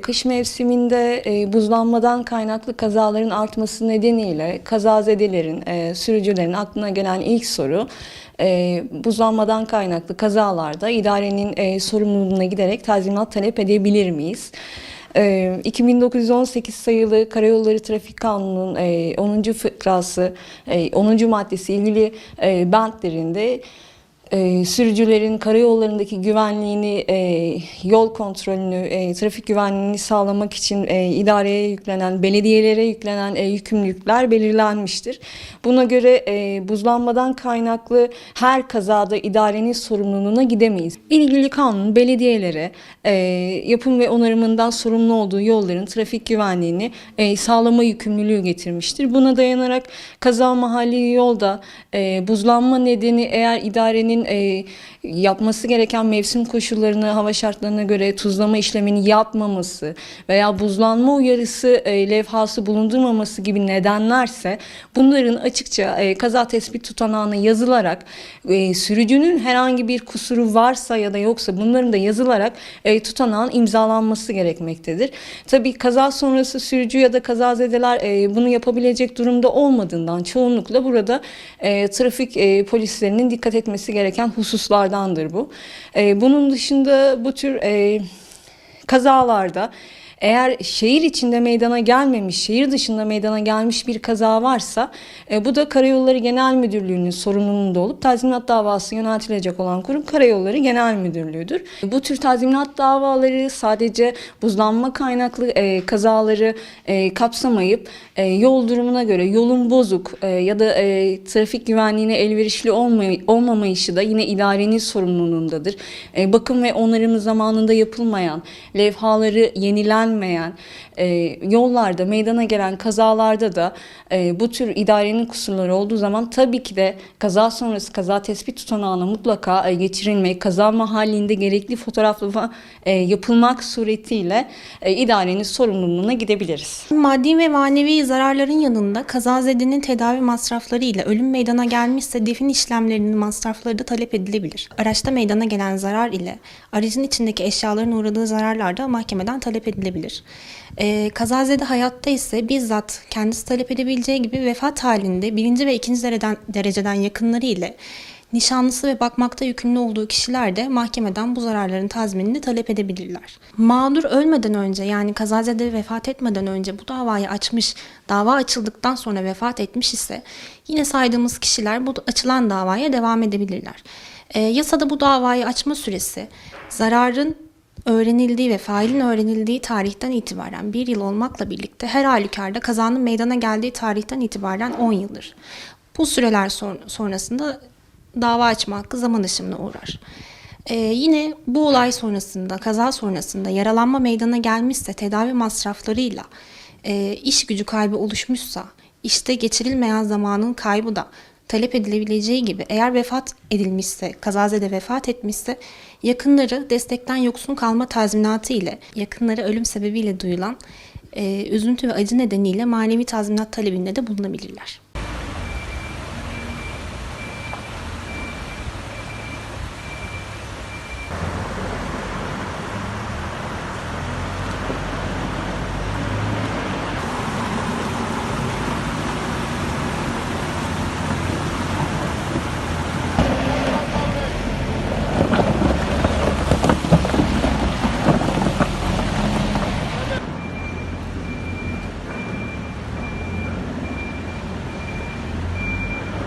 Kış mevsiminde e, buzlanmadan kaynaklı kazaların artması nedeniyle kazazedelerin, e, sürücülerin aklına gelen ilk soru e, buzlanmadan kaynaklı kazalarda idarenin e, sorumluluğuna giderek tazminat talep edebilir miyiz? E, 2918 sayılı Karayolları Trafik Kanunu'nun e, 10. fıkrası, e, 10. maddesi ilgili e, bentlerinde e, sürücülerin karayollarındaki güvenliğini, e, yol kontrolünü, e, trafik güvenliğini sağlamak için e, idareye yüklenen, belediyelere yüklenen e, yükümlülükler belirlenmiştir. Buna göre e, buzlanmadan kaynaklı her kazada idarenin sorumluluğuna gidemeyiz. İlgili kanun belediyelere e, yapım ve onarımından sorumlu olduğu yolların trafik güvenliğini e, sağlama yükümlülüğü getirmiştir. Buna dayanarak kaza mahalli yolda e, buzlanma nedeni eğer idarenin e, yapması gereken mevsim koşullarını, hava şartlarına göre tuzlama işlemini yapmaması veya buzlanma uyarısı e, levhası bulundurmaması gibi nedenlerse bunların açıkça e, kaza tespit tutanağına yazılarak e, sürücünün herhangi bir kusuru varsa ya da yoksa bunların da yazılarak e, tutanağın imzalanması gerekmektedir. Tabii kaza sonrası sürücü ya da kazazedeler e, bunu yapabilecek durumda olmadığından çoğunlukla burada e, trafik e, polislerinin dikkat etmesi gereken hususlardandır bu. E, bunun dışında bu tür e, kazalarda eğer şehir içinde meydana gelmemiş, şehir dışında meydana gelmiş bir kaza varsa e, bu da Karayolları Genel Müdürlüğü'nün sorumluluğunda olup tazminat davası yöneltilecek olan kurum Karayolları Genel Müdürlüğü'dür. Bu tür tazminat davaları sadece buzlanma kaynaklı e, kazaları e, kapsamayıp e, yol durumuna göre yolun bozuk e, ya da e, trafik güvenliğine elverişli olmay- olmamayışı da yine idarenin sorumluluğundadır. E, bakım ve onarımı zamanında yapılmayan, levhaları yenilenmeyen, e, yollarda meydana gelen kazalarda da e, bu tür idarenin kusurları olduğu zaman tabii ki de kaza sonrası kaza tespit tutanağına mutlaka e, geçirilmek, kaza mahallinde gerekli fotoğraflama e, yapılmak suretiyle e, idarenin sorumluluğuna gidebiliriz. Maddi ve manevi zararların yanında kazazedenin tedavi masrafları ile ölüm meydana gelmişse defin işlemlerinin masrafları da talep edilebilir. Araçta meydana gelen zarar ile aracın içindeki eşyaların uğradığı zararlar da mahkemeden talep edilebilir. Ee, kazazede hayatta ise bizzat kendisi talep edebileceği gibi vefat halinde birinci ve ikinci dereceden, dereceden yakınları ile Nişanlısı ve bakmakta yükümlü olduğu kişiler de mahkemeden bu zararların tazminini talep edebilirler. Mağdur ölmeden önce yani kazazede vefat etmeden önce bu davayı açmış, dava açıldıktan sonra vefat etmiş ise yine saydığımız kişiler bu açılan davaya devam edebilirler. Ee, yasada bu davayı açma süresi zararın öğrenildiği ve failin öğrenildiği tarihten itibaren bir yıl olmakla birlikte her halükarda kazanın meydana geldiği tarihten itibaren 10 yıldır. Bu süreler son- sonrasında dava açma hakkı zaman aşımına uğrar. Ee, yine bu olay sonrasında, kaza sonrasında yaralanma meydana gelmişse tedavi masraflarıyla e, iş gücü kaybı oluşmuşsa, işte geçirilmeyen zamanın kaybı da talep edilebileceği gibi eğer vefat edilmişse, kazazede vefat etmişse yakınları destekten yoksun kalma tazminatı ile yakınları ölüm sebebiyle duyulan e, üzüntü ve acı nedeniyle manevi tazminat talebinde de bulunabilirler.